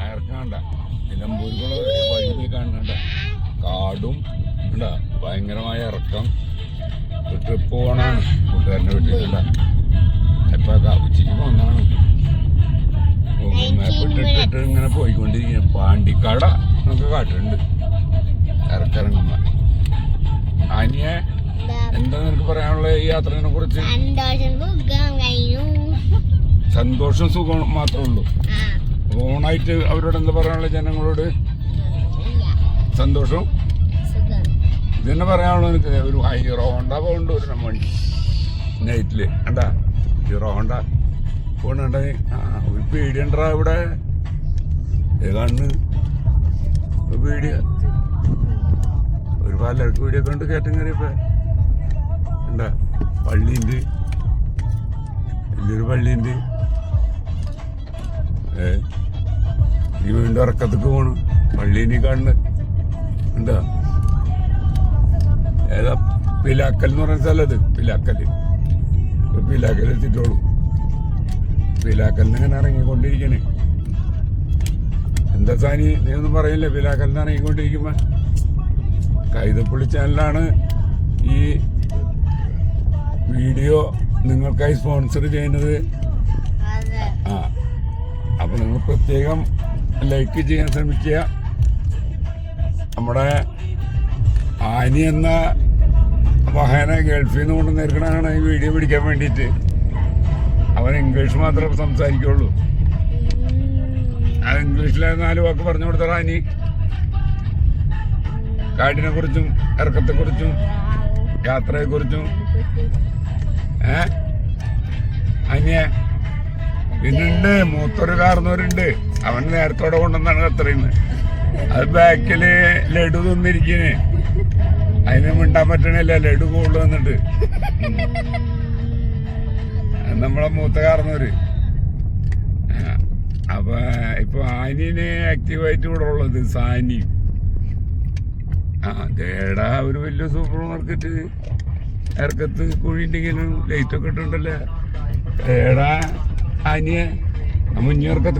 അയർക്കാണ്ട. നിലമ്പൂരിലുള്ള വഴി കാണണ്ട. കാടും ഉണ്ട ഭയങ്കരമായ ഇറക്കം. ട്രിപ്പ് പോകണാണ് കൂട്ടുകാരന്റെ വീട്ടിലല്ല എപ്പോഴൊക്കെ ഉച്ചയ്ക്ക് പോന്നാണ്. മാപ്പ് ഇട്ടിട്ട് ഇങ്ങനെ പോയിക്കൊണ്ടിരിക്കുന്നു പാണ്ടിക്കാട നമുക്ക് കാട്ടുണ്ട് ഇറക്കിറങ്ങുമ്പോ. അനിയെ എന്താ? നിനക്ക് പറയാനുള്ള ഈ യാത്രയെ കുറിച്ച്? സന്തോഷം സുഖം മാത്രമേ ഉള്ളൂ. ഓണായിട്ട് അവരോട് എന്താ പറയാനുള്ള ജനങ്ങളോട്. സന്തോഷം. ഇതന്നെ പറയാനുള്ള എനിക്ക് ഒരു ഹീറോ ഹോണ്ട പോകുന്നുണ്ട് ഒരു വണ്ടി. നൈറ്റിൽ. കണ്ടാ? ഹീറോ ഹോണ്ട പോണണ്ട. ആ ഒരു പേടിയുണ്ടാ ഇവിടെ. ഏതാണ്ട് ഒരു പേടിയ ഒരു പലർക്ക് പേടിയൊക്കെ ഉണ്ട് കയറ്റം കയറിയപ്പോ. എന്താ പള്ളിയുണ്ട്. വലിയൊരു പള്ളിയുണ്ട്. ഏ? ഇനി വീണ്ടും ഇറക്കത്തേക്ക് പോണു. പള്ളി ഇനി കാണുന്നത്. എന്താ? ഏതാ? പിലാക്കൽ എന്ന് പറയുന്ന സ്ഥലത്ത് പിലാക്കൽ. പിലാക്കൽ എത്തിട്ടോളൂ പിലാക്കലിന് ഇറങ്ങിക്കൊണ്ടിരിക്കണേ. എന്താ സാനി നീ ഒന്നും പറയില്ലേ? പിലാക്കലിന് ഇറങ്ങിക്കൊണ്ടിരിക്കുമ്പോ? കൈതപ്പുള്ളി ചാനലാണ് ഈ വീഡിയോ നിങ്ങൾക്കായി സ്പോൺസർ ചെയ്യുന്നത്. അപ്പൊ നിങ്ങൾ പ്രത്യേകം ലൈക്ക് ചെയ്യാൻ ശ്രമിക്കുക. നമ്മുടെ ആനി എന്ന വാഹന ഗൾഫിൽ നിന്ന് കൊണ്ട് നിൽക്കണതാണ് ഈ വീഡിയോ പിടിക്കാൻ വേണ്ടിയിട്ട്. അവൻ ഇംഗ്ലീഷ് മാത്രമേ സംസാരിക്കുള്ളൂ. ആ ഇംഗ്ലീഷിലെ നാല് വാക്ക് പറഞ്ഞു കൊടുത്തറ ആനി. കാടിനെ കുറിച്ചും ഇറക്കത്തെ കുറിച്ചും യാത്രയെ കുറിച്ചും ഏ? അനിയ പിന്നുണ്ട് മൂത്തൊരു കാർന്നവരുണ്ട് അവൻ നേരത്തോടെ കൊണ്ടുവന്നാണ് കത്തറിയുന്നത് അത് ബാക്കിൽ ലഡു തിന്നിരിക്കണേ. അതിന് മിണ്ടാൻ പറ്റണില്ല ലഡു കൂടുതൽ വന്നിട്ട് നമ്മളെ മൂത്ത കാർന്നവര് അപ്പൊ ഇപ്പൊ ആനിന് ആക്റ്റീവായിട്ട് ഇവിടെ ഉള്ളത് സാനി. ദേടാ ഒരു വലിയ സൂപ്പർ മാർക്കറ്റ് ഇറക്കത്ത് കുഴിണ്ടെങ്കിലും ലൈറ്റൊക്കെ ഇട്ടുണ്ടല്ലേ ഏടാ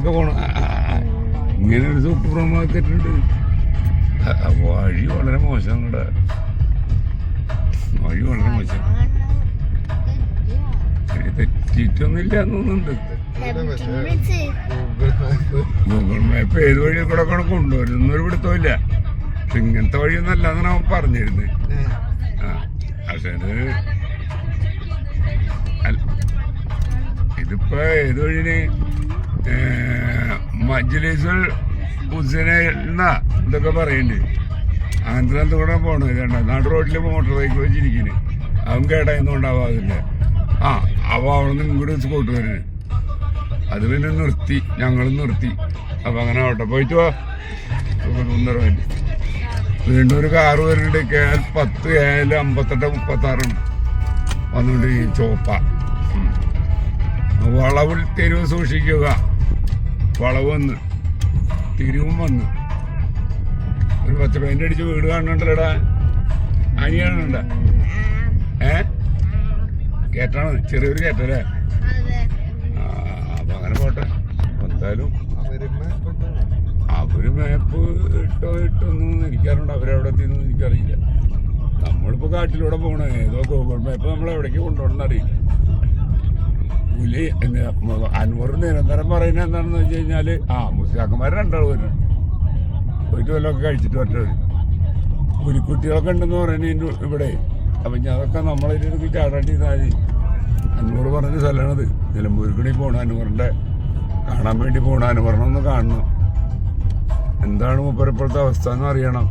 പോണം. ആ, ആ, ആ. ഇങ്ങനെ ഒരു സൂപ്പർ മാർക്കറ്റ് ഉണ്ട് വഴി വളരെ മോശം ഇവിടെ വഴി വളരെ മോശം. തെറ്റിയിട്ടൊന്നുമില്ല എന്ന് തോന്നുന്നുണ്ട്. വിളിച്ച് ഗൂഗിൾ മാപ്പ് ഏത് വഴി കൂടെ കൂടെ കൊണ്ടുവരുന്നൊരു പിടുത്തമില്ല ഇങ്ങനത്തെ വഴിയൊന്നല്ല എന്നാണ് അവൻ പറഞ്ഞിരുന്നത്. ആ പക്ഷെ ഇതിപ്പോ ഏത് വഴിന് മജ്ലിസുൽ ഹുസൈന ഇതൊക്കെ പറയുന്നുണ്ട് അങ്ങനത്തെ കൂടെ പോണത് രണ്ടാ നാട് റോഡിൽ മോട്ടോർ ബൈക്ക് വെച്ചിരിക്കുന്നു അവൻ കേടായൊന്നും ഉണ്ടാവാതില്ല ആ അവ അവിടെ നിന്ന് ഇങ്ങോട്ട് സ്കൂട്ട് വരുന്നത് അത് പിന്നെ നിർത്തി ഞങ്ങൾ നിർത്തി. അപ്പൊ അങ്ങനെ ആവട്ടെ പോയിട്ട് വാ. സുഖസുന്ദര വേണ്ടി ഒരു കാറ് വരുന്നുണ്ട് കെ പത്ത് ഏഴ് അമ്പത്തെട്ട് മുപ്പത്താറുണ്ട് വന്നുകൊണ്ട് ചോപ്പ. വളവിൽ തെരുവ് സൂക്ഷിക്കുക. വളവ് വന്ന്. തിരിവും വന്ന്. ഒരു പത്ത് പെയിന്റ് അടിച്ച് വീട് കാണുന്നുണ്ടല്ലോടാ കാണുന്നുണ്ട? ഏ? കേട്ടാണ് ചെറിയൊരു കേട്ടല്ലേ ആ, അപ്പൊ അങ്ങനെ പോട്ടെ. എന്തായാലും അവർ മാപ്പ് ഇട്ടോ ഇട്ടൊന്നും എനിക്കറിയണ്ട. അവരെവിടെ എത്തിയെന്നൊന്നും എനിക്കറിയില്ല. നമ്മളിപ്പോ കാട്ടിലൂടെ പോണേ. ഏതോ ഗൂഗിൾ മാപ്പ് നമ്മൾ എവിടേക്ക് കൊണ്ടുപോകണമെന്ന് അറിയില്ല. എന്ന് അൻവർ നിരന്തരം പറയുന്നത് എന്താണെന്ന് വെച്ച് കഴിഞ്ഞാൽ ആ മുസ്ലിയാക്കന്മാർ രണ്ടാൾ വരുന്നുണ്ട് പോയിട്ട് വല്ലതൊക്കെ കഴിച്ചിട്ട് പറ്റുന്നത് പുലിക്കുട്ടികളൊക്കെ ഉണ്ടെന്ന് പറയുന്നത് ഇവിടെ. അപ്പൊ ഞാൻ അതൊക്കെ നമ്മളെ ഇതിലേക്ക് ചാടാണ്ടി താഴെ അൻവർ പറഞ്ഞ സ്ഥലമാണത് നിലമ്പൂരിക്കണി പോണ അൻവറിന്റെ കാണാൻ വേണ്ടി പോണ അൻവറിനെ ഒന്ന് കാണണം. എന്താണ് മുപ്പരപ്പുറത്തെ അവസ്ഥ എന്ന് അറിയണം.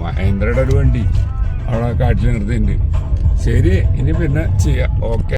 മഹേന്ദ്രയുടെ ഒരു വണ്ടി അവിടെ കാട്ടിൽ നിർത്തിയിട്ടുണ്ട്. ശരി ഇനി പിന്നെ ചെയ്യാം. ഓക്കെ